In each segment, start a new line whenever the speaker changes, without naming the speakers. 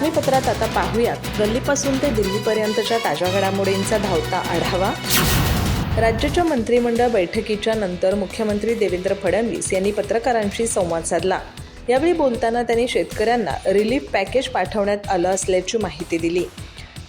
बातमीपत्रात आता पाहूयात. गल्लीपासून ते दिल्लीपर्यंतच्या ताज्या घडामोडींचा धावता आढावा. राज्याच्या मंत्रिमंडळ बैठकीच्या नंतर मुख्यमंत्री देवेंद्र फडणवीस यांनी पत्रकारांशी संवाद साधला. यावेळी बोलताना त्यांनी शेतकऱ्यांना रिलीफ पॅकेज पाठवण्यात आलं असल्याची माहिती दिली.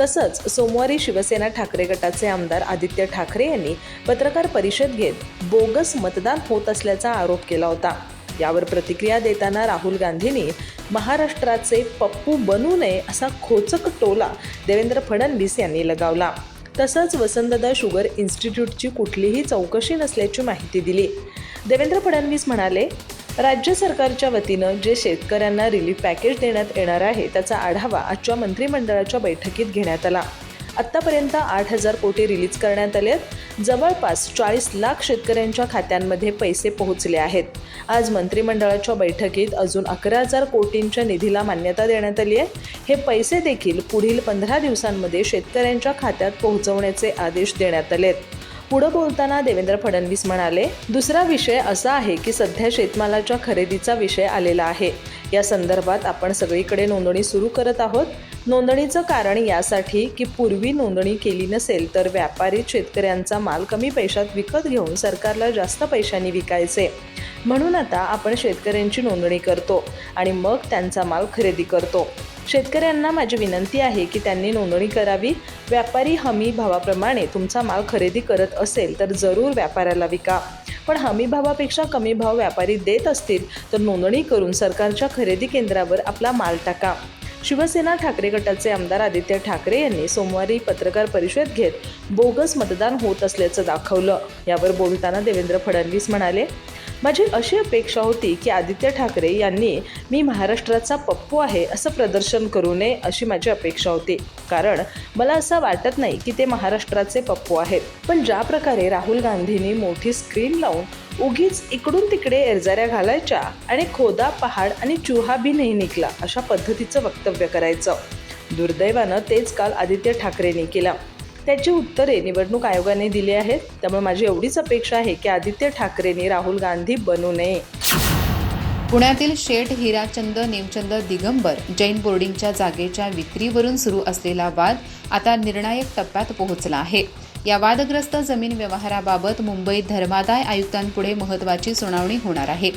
तसंच सोमवारी शिवसेना ठाकरे गटाचे आमदार आदित्य ठाकरे यांनी पत्रकार परिषद घेत बोगस मतदान होत असल्याचा आरोप केला होता. यावर प्रतिक्रिया देताना राहुल गांधींनी महाराष्ट्राचे पप्पू बनू नये असा खोचक टोला देवेंद्र फडणवीस यांनी लगावला. तसंच वसंतदा शुगर इन्स्टिट्यूटची कुठलीही चौकशी नसल्याची माहिती दिली. देवेंद्र फडणवीस म्हणाले राज्य सरकारच्या वतीनं जे शेतकऱ्यांना रिलीफ पॅकेज देण्यात येणार आहे त्याचा आढावा आजच्या मंत्रिमंडळाच्या बैठकीत घेण्यात आला. आत्तापर्यंत आठ हजार कोटी रिलीज करण्यात आले आहेत. जवळपास चाळीस लाख शेतकऱ्यांच्या खात्यांमध्ये पैसे पोहोचले आहेत. आज मंत्रिमंडळाच्या बैठकीत अजून अकरा हजार कोटींच्या निधीला मान्यता देण्यात आली आहे. हे पैसे देखील पुढील पंधरा दिवसांमध्ये शेतकऱ्यांच्या खात्यात पोहोचवण्याचे आदेश देण्यात आले आहेत. पुढं बोलताना देवेंद्र फडणवीस म्हणाले दुसरा विषय असा आहे की सध्या शेतमालाच्या खरेदीचा विषय आलेला आहे. या संदर्भात आपण सगळीकडे नोंदणी सुरू करत आहोत. नोंदणीचं कारण यासाठी की पूर्वी नोंदणी केली नसेल तर व्यापारी शेतकऱ्यांचा माल कमी पैशात विकत घेऊन सरकारला जास्त पैशांनी विकायचे. म्हणून आता आपण शेतकऱ्यांची नोंदणी करतो आणि मग त्यांचा माल खरेदी करतो. शेतकऱ्यांना माझी विनंती आहे की त्यांनी नोंदणी करावी. व्यापारी हमी भावाप्रमाणे तुमचा माल खरेदी करत असेल तर जरूर व्यापाऱ्याला विका. पण हमी भावापेक्षा कमी भाव व्यापारी देत असतील तर नोंदणी करून सरकारच्या खरेदी केंद्रावर आपला माल टाका. शिवसेना ठाकरे गटाचे आमदार आदित्य ठाकरे यांनी सोमवारी पत्रकार परिषद घेत बोगस मतदान होत असल्याचं दाखवलं. यावर बोलताना देवेंद्र फडणवीस म्हणाले माझी अशी अपेक्षा होती की आदित्य ठाकरे यांनी मी महाराष्ट्राचा पप्पू आहे असं प्रदर्शन करू नये अशी माझी अपेक्षा होती. कारण मला असं वाटत नाही की ते महाराष्ट्राचे पप्पू आहेत. पण ज्या प्रकारे राहुल गांधींनी मोठी स्क्रीन लावून उगीच इकडून तिकडे एरजाऱ्या घालायच्या आणि खोदा पहाड आणि चुहा बी नाही निघला अशा पद्धतीचं वक्तव्य करायचं. दुर्दैवानं तेच काल आदित्य ठाकरेंनी केलं. त्याची उत्तरे निवडणूक आयोगाने दिली आहेत. त्यामुळे माझी एवढीच अपेक्षा आहे की आदित्य ठाकरेंनी राहुल गांधी बनू नये.
पुण्यातील शेठ हिराचंद नेमचंद दिगंबर जैन बोर्डिंगच्या जागेच्या विक्रीवरून सुरू असलेला वाद आता निर्णायक टप्प्यात पोहोचला आहे. या वादग्रस्त जमीन व्यवहाराबाबत मुंबईत धर्मादाय आयुक्तांपुढे महत्वाची सुनावणी होणार आहे.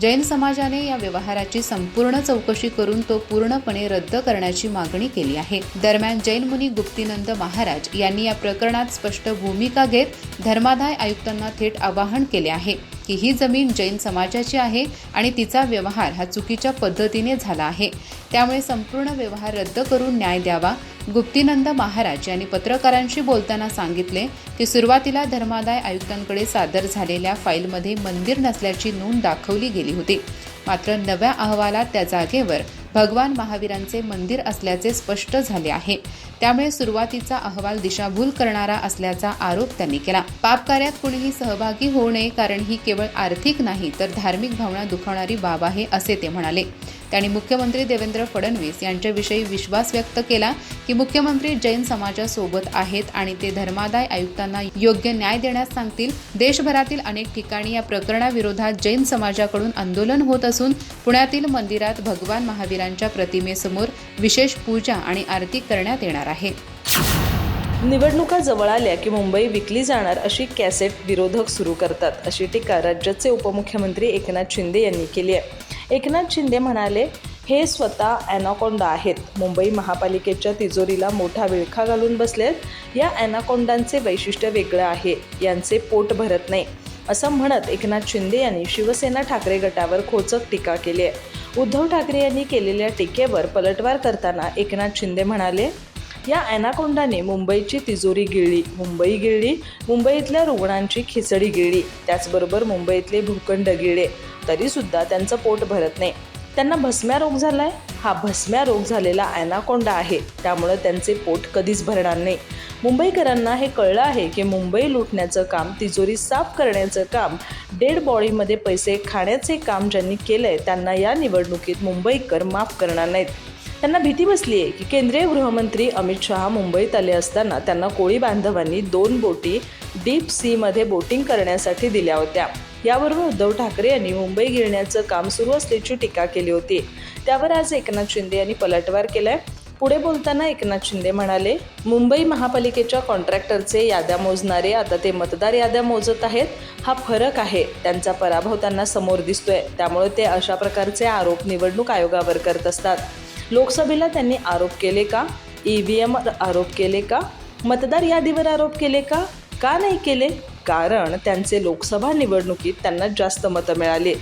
जैन समाजाने या व्यवहाराची संपूर्ण चौकशी करून तो पूर्णपणे रद्द करण्याची मागणी केली आहे. दरम्यान जैन मुनी गुप्तीनंद महाराज यांनी या प्रकरणात स्पष्ट भूमिका घेत धर्मादाय आयुक्तांना थेट आवाहन केले आहे. की ही जमीन जैन समाजाची आहे आणि तिचा व्यवहार हा चुकीच्या पद्धतीने झाला आहे. त्यामुळे संपूर्ण व्यवहार रद्द करून न्याय द्यावा. गुप्तीनंद महाराज यांनी पत्रकारांशी बोलताना सांगितले की सुरुवातीला धर्मादाय आयुक्तांकडे सादर झालेल्या फाईलमध्ये मंदिर नसल्याची नोंद दाखवली गेली होती. मात्र नव्या अहवालात त्या जागेवर भगवान महावीरांचे मंदिर असल्याचे स्पष्ट झाले आहे. त्यामुळे सुरुवातीचा अहवाल दिशाभूल करणारा असल्याचा आरोप त्यांनी केला. पापकार्यात कोणीही सहभागी होऊ नये कारण ही केवळ आर्थिक नाही तर धार्मिक भावना दुखावणारी बाब आहे असे ते म्हणाले. त्यांनी मुख्यमंत्री देवेंद्र फडणवीस यांच्याविषयी विश्वास व्यक्त केला की मुख्यमंत्री जैन समाजासोबत आहेत आणि ते धर्मादाय आयुक्तांना योग्य न्याय देण्यास सांगतील. देशभरातील अनेक ठिकाणी या प्रकरणाविरोधात जैन समाजाकडून आंदोलन होत असून पुण्यातील मंदिरात भगवान महावीरांच्या प्रतिमेसमोर विशेष पूजा आणि आरती करण्यात येणार आहे.
निवडणुका जवळ आल्या की मुंबई विकली जाणार अशी कॅसेट विरोधक सुरू करतात अशी टीका राज्याचे उपमुख्यमंत्री एकनाथ शिंदे यांनी केली आहे. एकनाथ शिंदे म्हणाले हे स्वतः ॲनाकोंडा आहेत. मुंबई महापालिकेच्या तिजोरीला मोठा विळखा घालून बसलेत. या ॲनाकोंडांचे वैशिष्ट्य वेगळं आहे. यांचे पोट भरत नाही. असं म्हणत एकनाथ शिंदे यांनी शिवसेना ठाकरे गटावर खोचक टीका केली आहे. उद्धव ठाकरे यांनी केलेल्या टीकेवर पलटवार करताना एकनाथ शिंदे म्हणाले या ॲनाकोंडाने मुंबईची तिजोरी गिळली. मुंबई गिळली मुंबईतल्या रुग्णांची खिचडी गिळली. त्याचबरोबर मुंबईतले भूखंड गिळले. तरीसुद्धा त्यांचं पोट भरत नाही. त्यांना भस्म्या रोग झालाय? हा भस्म्या रोग झालेला ॲनाकोंडा आहे. त्यामुळं त्यांचे पोट कधीच भरणार नाही. मुंबईकरांना हे कळलं आहे की मुंबई लुटण्याचं काम तिजोरी साफ करण्याचं काम डेड बॉडीमध्ये पैसे खाण्याचे काम ज्यांनी केलंय त्यांना या निवडणुकीत मुंबईकर माफ करणार नाहीत. त्यांना भीती बसली आहे की केंद्रीय गृहमंत्री अमित शहा मुंबईत आले असताना त्यांना कोळी बांधवांनी दोन बोटी डीप सीमध्ये बोटिंग करण्यासाठी दिल्या होत्या. यावरून उद्धव ठाकरे यांनी मुंबई गिरण्याचं काम सुरू असल्याची टीका केली होती. त्यावर आज एकनाथ शिंदे यांनी पलटवार केलाय. पुढे बोलताना एकनाथ शिंदे म्हणाले मुंबई महापालिकेच्या कॉन्ट्रॅक्टरचे याद्या मोजणारे आता ते मतदार याद्या मोजत आहेत. हा फरक आहे. त्यांचा पराभव त्यांना समोर दिसतोय. त्यामुळे ते अशा प्रकारचे आरोप निवडणूक आयोगावर करत असतात. लोकसभेला त्यांनी आरोप केले का? ई व्ही एम आरोप केले का? मतदार यादीवर आरोप केले का? का नाही केले? कारण त्यांचे लोकसभा निवडणुकीत त्यांना जास्त मतं मिळाली.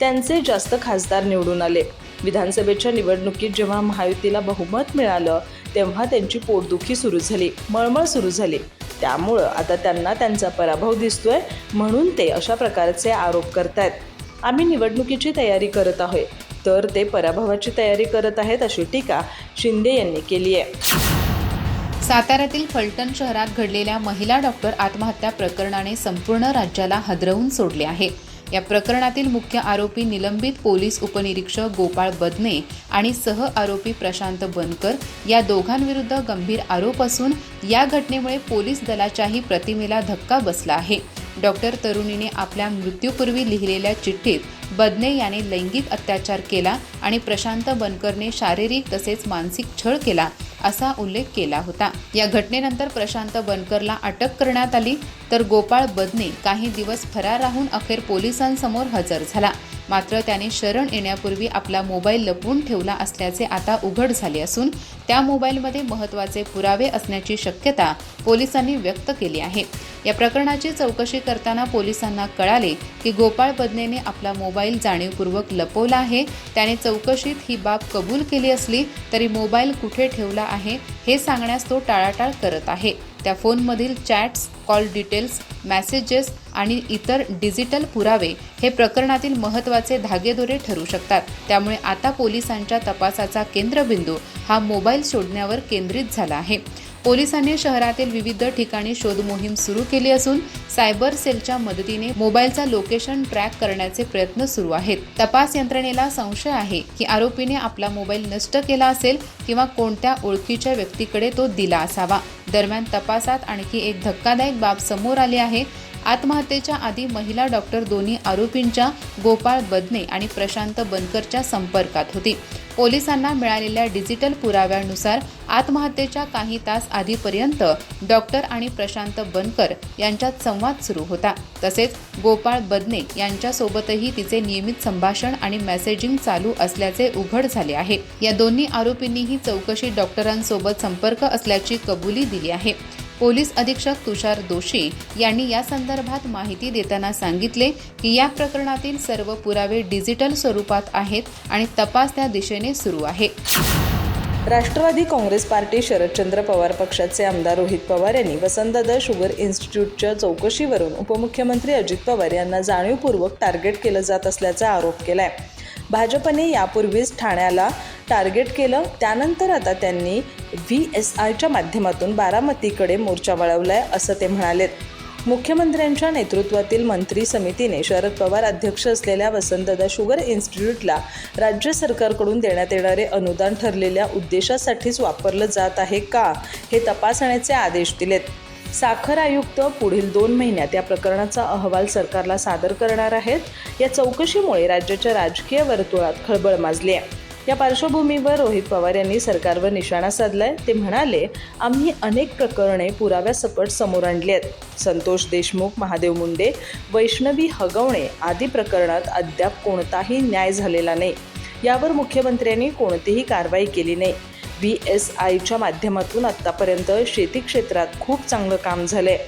त्यांचे जास्त खासदार निवडून आले. विधानसभेच्या निवडणुकीत जेव्हा महायुतीला बहुमत मिळालं तेव्हा त्यांची पोटदुखी सुरू झाली मळमळ सुरू झाली. त्यामुळं आता त्यांना त्यांचा पराभव दिसतोय म्हणून ते अशा प्रकारचे आरोप करतायत. आम्ही निवडणुकीची तयारी करत आहोत तर ते पराभवाची तयारी करत आहेत अशी टीका शिंदे यांनी केली आहे.
साताऱ्यातील फलटण शहरात घडलेल्या महिला डॉक्टर आत्महत्या प्रकरणाने संपूर्ण राज्याला हादरवून सोडले आहे. या प्रकरणातील मुख्य आरोपी निलंबित पोलीस उपनिरीक्षक गोपाळ बदने आणि सह आरोपी प्रशांत बनकर या दोघांविरुद्ध गंभीर आरोप असून या घटनेमुळे पोलीस दलाच्याही प्रतिमेला धक्का बसला आहे. डॉक्टर तरुणीने आपल्या मृत्यूपूर्वी लिहिलेल्या चिठ्ठीत बदने याने लैंगिक अत्याचार केला आणि प्रशांत बनकरने शारीरिक तसेच मानसिक छळ केला असा उल्लेख केला होता. या घटनेनंतर प्रशांत बनकरला अटक करण्यात आली. तर गोपाळ बदने काही दिवस फरार राहून अखेर पोलिसांसमोर हजर झाला. मात्र त्याने शरण येण्यापूर्वी आपला मोबाईल लपवून ठेवला असल्याचे आता उघड झाले असून त्या मोबाईलमध्ये महत्त्वाचे पुरावे असण्याची शक्यता पोलिसांनी व्यक्त केली आहे. या प्रकरणाची चौकशी करताना पोलिसांना कळाले की गोपाळ बदनेने आपला मोबाईल जाणीवपूर्वक लपवला आहे. त्याने चौकशीत ही बाब कबूल केली असली तरी मोबाईल कुठे ठेवला आहे हे सांगण्यास तो टाळाटाळ करत आहे. त्या फोनमधील चॅट्स कॉल डिटेल्स मॅसेजेस आणि इतर डिजिटल पुरावे हे प्रकरणातील महत्त्वाचे धागेदोरे ठरू शकतात. त्यामुळे आता पोलिसांच्या तपासाचा केंद्रबिंदू हा मोबाईल शोधण्यावर केंद्रित झाला आहे. पोलिसांनी शहरातील विविध ठिकाणी शोध मोहीम सुरू केली असून सायबर सेलच्या मदतीने मोबाईलचा लोकेशन ट्रॅक करण्याचे प्रयत्न सुरू आहेत. तपास यंत्रणेला संशय आहे की आरोपीने आपला मोबाईल नष्ट केला असेल किंवा कोणत्या ओळखीच्या व्यक्तीकडे तो दिला असावा. दरम्यान तपासात आणखी एक धक्कादायक बाब समोर आली आहे. आत्महत्येच्या आधी महिला डॉक्टर दोन्ही आरोपींच्या गोपाळ बदने आणि प्रशांत बनकरच्या संपर्कात होती. पोलिसांना मिळालेल्या डिजिटल पुराव्यानुसार आत्महत्येच्या काही तास आधीपर्यंत डॉक्टर आणि प्रशांत बनकर यांच्यात संवाद सुरू होता. तसेच गोपाळ बदने यांच्यासोबतही तिचे नियमित संभाषण आणि मेसेजिंग चालू असल्याचे उघड झाले आहे. या दोन्ही आरोपींनीही चौकशी डॉक्टरांसोबत संपर्क असल्याची कबुली दिली आहे. पोलीस अधीक्षक तुषार दोशी यांनी या संदर्भात माहिती देताना सांगितले की या प्रकरणातील सर्व पुरावे डिजिटल स्वरूपात आहेत आणि तपास त्या दिशेने सुरू आहे.
राष्ट्रवादी काँग्रेस पार्टी शरदचंद्र पवार पक्षाचे आमदार रोहित पवार यांनी वसंतदादा शुगर इन्स्टिट्यूटच्या चौकशीवरून उपमुख्यमंत्री अजित पवार यांना जाणीवपूर्वक टार्गेट केलं जात असल्याचा आरोप केला आहे भाजपने यापूर्वीच ठाण्याला टार्गेट केलं. त्यानंतर आता त्यांनी व्ही एस आयच्या माध्यमातून बारामतीकडे मोर्चा वळवलाय असं ते म्हणालेत. मुख्यमंत्र्यांच्या नेतृत्वातील मंत्री समितीने शरद पवार अध्यक्ष असलेल्या वसंतदा शुगर इन्स्टिट्यूटला राज्य सरकारकडून देण्यात येणारे अनुदान ठरलेल्या उद्देशासाठीच वापरलं जात आहे का हे तपासण्याचे आदेश दिलेत. साखर आयुक्त पुढील दोन महिन्यात या प्रकरणाचा अहवाल सरकारला सादर करणार आहेत. या चौकशीमुळे राज्याच्या राजकीय वर्तुळात खळबळ माजली आहे या पार्श्वभूमीवर रोहित पवार यांनी सरकारवर निशाणा साधलाय. ते म्हणाले आम्ही अनेक प्रकरणे पुराव्यासकट समोर आणली आहेत संतोष देशमुख महादेव मुंडे वैष्णवी हगवणे आदी प्रकरणात अद्याप कोणताही न्याय झालेला नाही. यावर मुख्यमंत्र्यांनी कोणतीही कारवाई केली नाही. व्ही एस आयच्या माध्यमातून आत्तापर्यंत शेती क्षेत्रात खूप चांगलं काम झालंय.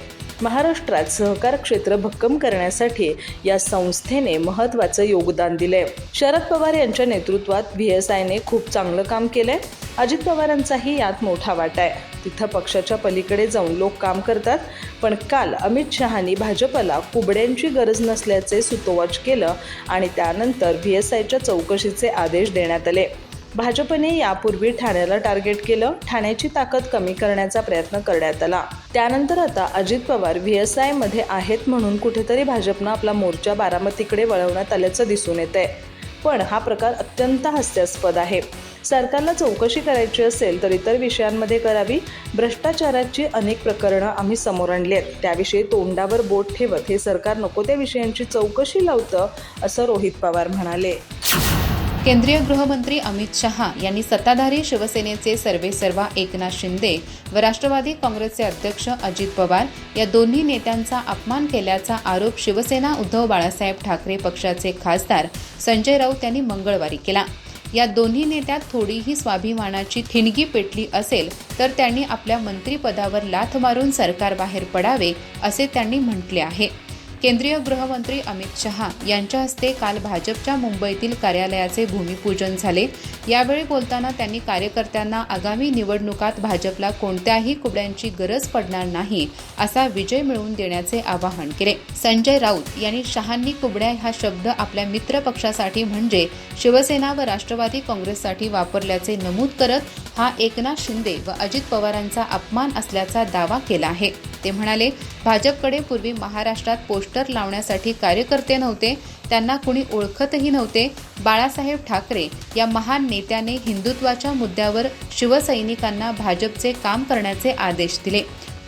महाराष्ट्रात सहकार क्षेत्र भक्कम करण्यासाठी या संस्थेने महत्त्वाचं योगदान दिलंय. शरद पवार यांच्या नेतृत्वात व्ही एस आयने खूप चांगलं काम केलंय. अजित पवारांचाही यात मोठा वाटा आहे. तिथं पक्षाच्या पलीकडे जाऊन लोक काम करतात पण काल अमित शहानी भाजपला कुबड्यांची गरज नसल्याचे सुतोवाच केलं आणि त्यानंतर व्ही एस आयच्या चौकशीचे आदेश देण्यात आले. भाजपने यापूर्वी ठाण्याला टार्गेट केलं. ठाण्याची ताकद कमी करण्याचा प्रयत्न करण्यात आला. त्यानंतर आता अजित पवार व्ही एस आयमध्ये आहेत म्हणून कुठेतरी भाजपनं आपला मोर्चा बारामतीकडे वळवण्यात आल्याचं दिसून येत आहे पण हा प्रकार अत्यंत हास्यास्पद आहे. सरकारला चौकशी करायची असेल तर इतर विषयांमध्ये करावी. भ्रष्टाचाराची अनेक प्रकरणं आम्ही समोर आणली आहेत. त्याविषयी तोंडावर बोट ठेवत हे सरकार नको त्या विषयांची चौकशी लावतं असं रोहित पवार म्हणाले.
केंद्रीय गृहमंत्री अमित शहा यांनी सत्ताधारी शिवसेनेचे सर्वेसर्वा एकनाथ शिंदे व राष्ट्रवादी काँग्रेसचे अध्यक्ष अजित पवार या दोन्ही नेत्यांचा अपमान केल्याचा आरोप शिवसेना उद्धव बाळासाहेब ठाकरे पक्षाचे खासदार संजय राऊत यांनी मंगळवारी केला. या दोन्ही नेत्यात थोडीही स्वाभिमानाची ठिणगी पेटली असेल तर त्यांनी आपल्या मंत्रिपदावर लाथ मारून सरकारबाहेर पडावे असे त्यांनी म्हटले आहे. केंद्रीय गृहमंत्री अमित शहा यांच्या हस्ते काल भाजपच्या मुंबईतील कार्यालयाचे भूमिपूजन झाले. यावेळी बोलताना त्यांनी कार्यकर्त्यांना आगामी निवडणुकात भाजपला कोणत्याही कुबड्यांची गरज पडणार नाही असा विजय मिळवून देण्याचे आवाहन केले. संजय राऊत यांनी शहांनी कुबड्या हा शब्द आपल्या मित्र पक्षासाठी म्हणजे शिवसेना व राष्ट्रवादी काँग्रेससाठी वापरल्याचे नमूद करत हा एकनाथ शिंदे व अजित पवारांचा अपमान असल्याचा दावा केला आहे. ते म्हणाले भाजपकडे पूर्वी महाराष्ट्रात पोस्टर लावण्यासाठी कार्यकर्ते नव्हते त्यांना कुणी ओळखतही नव्हते. बाळासाहेब ठाकरे या महान नेत्याने हिंदुत्वाच्या मुद्द्यावर शिवसैनिकांना भाजपचे काम करण्याचे आदेश दिले.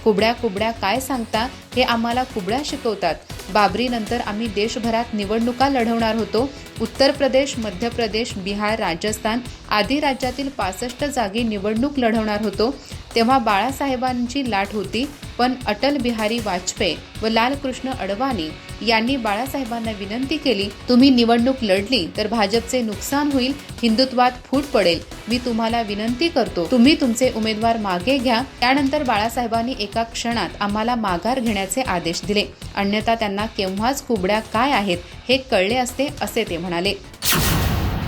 कुबड्या कुबड्या काय सांगता हे आम्हाला कुबड्या शिकवतात. बाबरीनंतर आम्ही देशभरात निवडणुका लढवणार होतो. उत्तर प्रदेश मध्य प्रदेश बिहार राजस्थान आदी राज्यातील पासष्ट जागी निवडणूक लढवणार होतो. तेव्हा बाळासाहेबांची लाट होती पण अटल बिहारी वाजपेयी व लालकृष्ण अडवाणी यांनी बाळासाहेबांना विनंती केली तुम्ही निवडणूक लढली तर भाजपचे नुकसान होईल हिंदुत्वात फूट पडेल. मी तुम्हाला विनंती करतो तुम्ही तुमचे उमेदवार मागे घ्या. त्यानंतर बाळासाहेबांनी एका क्षणात आम्हाला माघार घेण्याचे आदेश दिले. अन्यथा त्यांना केव्हाच कुबड्या काय आहेत हे कळले असते असे ते म्हणाले.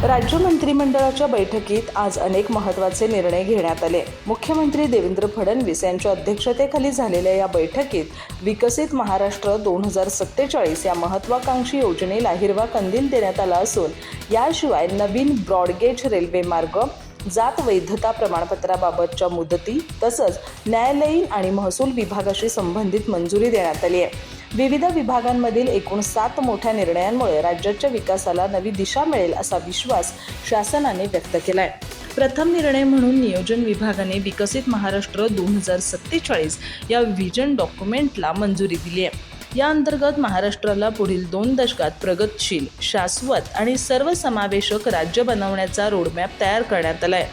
राज्य मंत्रिमंडळाच्या बैठकीत आज अनेक महत्त्वाचे निर्णय घेण्यात आले. मुख्यमंत्री देवेंद्र फडणवीस यांच्या अध्यक्षतेखाली झालेल्या या बैठकीत विकसित महाराष्ट्र दोन हजार सत्तेचाळीस या महत्त्वाकांक्षी योजनेला हिरवा कंदील देण्यात आला असून याशिवाय नवीन ब्रॉडगेज रेल्वे मार्ग जात वैधता प्रमाणपत्राबाबतच्या मुदती तसंच न्यायालयीन आणि महसूल विभागाशी संबंधित मंजुरी देण्यात आली आहे. विविध विभागांमधील एकूण सात मोठ्या निर्णयांमुळे राज्याच्या विकासाला नवी दिशा मिळेल असा विश्वास शासनाने व्यक्त केलाय. प्रथम निर्णय म्हणून नियोजन विभागाने विकसित महाराष्ट्र दोन हजार सत्तेचाळीस या व्हिजन डॉक्युमेंटला मंजुरी दिली आहे या अंतर्गत महाराष्ट्राला पुढील दोन दशकात प्रगतशील शाश्वत आणि सर्वसमावेशक राज्य बनवण्याचा रोडमॅप तयार करण्यात आलाय.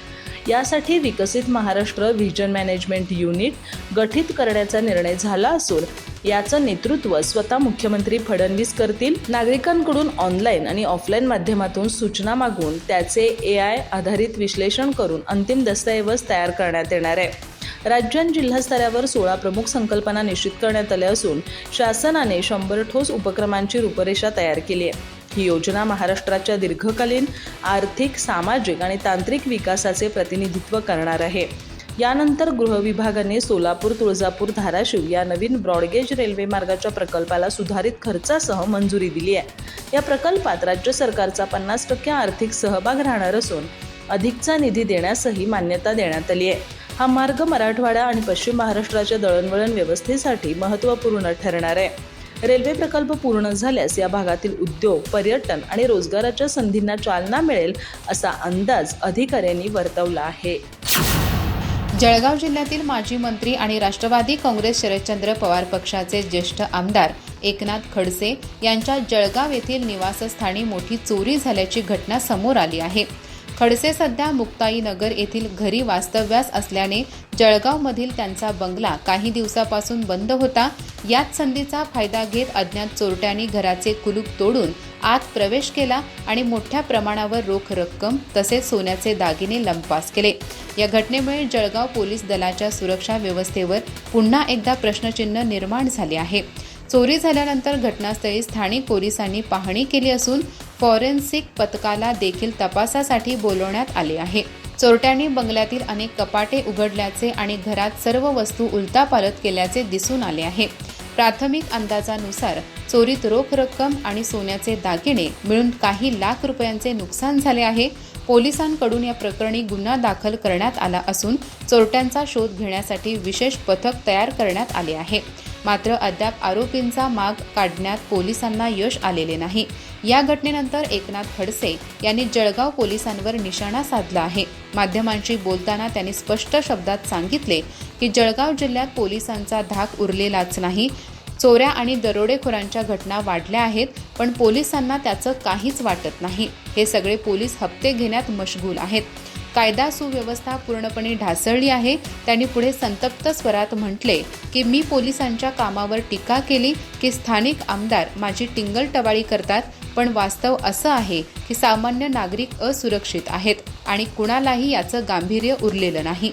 यासाठी विकसित महाराष्ट्र व्हिजन मॅनेजमेंट युनिट गठीत करण्याचा निर्णय झाला असून याचं नेतृत्व स्वतः मुख्यमंत्री फडणवीस करतील. नागरिकांकडून ऑनलाईन आणि ऑफलाईन माध्यमातून सूचना मागून त्याचे ए आय आधारित विश्लेषण करून अंतिम दस्तऐवज तयार करण्यात येणार आहे. राज्यां जिल्हास्तरावर जिल्हा स्तरावर सोळा प्रमुख संकल्पना निश्चित करण्यात आल्या असून शासनाने शंभर ठोस उपक्रमांची रूपरेषा तयार केली आहे. ही योजना महाराष्ट्राच्या दीर्घकालीन आर्थिक सामाजिक आणि तांत्रिक विकासाचे प्रतिनिधित्व करणार आहे. यानंतर गृह विभागाने सोलापूर तुळजापूर धाराशिव या नवीन ब्रॉडगेज रेल्वे मार्गाच्या प्रकल्पाला सुधारित खर्चासह मंजुरी दिली आहे. या प्रकल्पात राज्य सरकारचा पन्नास टक्के आर्थिक सहभाग राहणार असून अधिकचा निधी देण्यासही मान्यता देण्यात आली आहे. हा मार्ग मराठवाडा आणि पश्चिम महाराष्ट्राच्या दळणवळण व्यवस्थेसाठी महत्त्वपूर्ण ठरणार आहे. रेल्वे प्रकल्प पूर्ण झाल्यास या भागातील उद्योग पर्यटन आणि रोजगाराच्या संधींना चालना मिळेल असा अंदाज अधिकाऱ्यांनी वर्तवला आहे.
जळगाव जिल्ह्यातील माजी मंत्री आणि राष्ट्रवादी काँग्रेस शरदचंद्र पवार पक्षाचे ज्येष्ठ आमदार एकनाथ खडसे यांच्या जळगाव येथील निवासस्थानी मोठी चोरी झाल्याची घटना समोर आली आहे. खडसे सध्या मुक्ताईनगर येथील घरी वास्तव्यास असल्याने जळगावमधील त्यांचा बंगला काही दिवसापासून बंद होता. याच संधीचा फायदा घेत अज्ञात चोरट्यांनी घराचे कुलूप तोडून आत प्रवेश केला आणि मोठ्या प्रमाणावर रोख रक्कम तसेच सोन्याचे दागिने लंपास केले. या घटनेमुळे जळगाव पोलीस दलाच्या सुरक्षा व्यवस्थेवर पुन्हा एकदा प्रश्नचिन्ह निर्माण झाले आहे. चोरी झाल्यानंतर घटनास्थळी स्थानिक पोलिसांनी पाहणी केली असून फॉरेन्सिक पथकाला देखील तपासासाठी बोलवण्यात आले आहे. चोरट्यांनी बंगल्यातील अनेक कपाटे उघडल्याचे आणि घरात सर्व वस्तू उलतापालत केल्याचे दिसून आले आहे. प्राथमिक अंदाजानुसार चोरीत रोख रक्कम आणि सोन्याचे दागिने मिळून काही लाख रुपयांचे नुकसान झाले आहे. पोलिसांकडून या प्रकरणी गुन्हा दाखल करण्यात आला असून चोरट्यांचा शोध घेण्यासाठी विशेष पथक तयार करण्यात आले आहे. मात्र अद्याप आरोपींचा माग काढण्यात पोलिसांना यश आलेले नाही. या घटनेनंतर एकनाथ खडसे यांनी जळगाव पोलिसांवर निशाणा साधला आहे. माध्यमांशी बोलताना त्यांनी स्पष्ट शब्दात सांगितले की जळगाव जिल्ह्यात पोलिसांचा धाक उरलेलाच नाही. चोऱ्या आणि दरोडेखोरांच्या घटना वाढल्या आहेत पण पोलिसांना त्याचं काहीच वाटत नाही. हे सगळे पोलीस हप्ते घेण्यात मशगूल आहेत. कायदा सुव्यवस्था पूर्णपणे ढासळली आहे. त्यांनी पुढे संतप्त स्वरात म्हटले की मी पोलिसांच्या कामावर टीका केली की स्थानिक आमदार माझी टिंगल टवाळी करतात पण वास्तव असं आहे की सामान्य नागरिक असुरक्षित आहेत आणि कुणालाही याचं गांभीर्य उरलेलं नाही.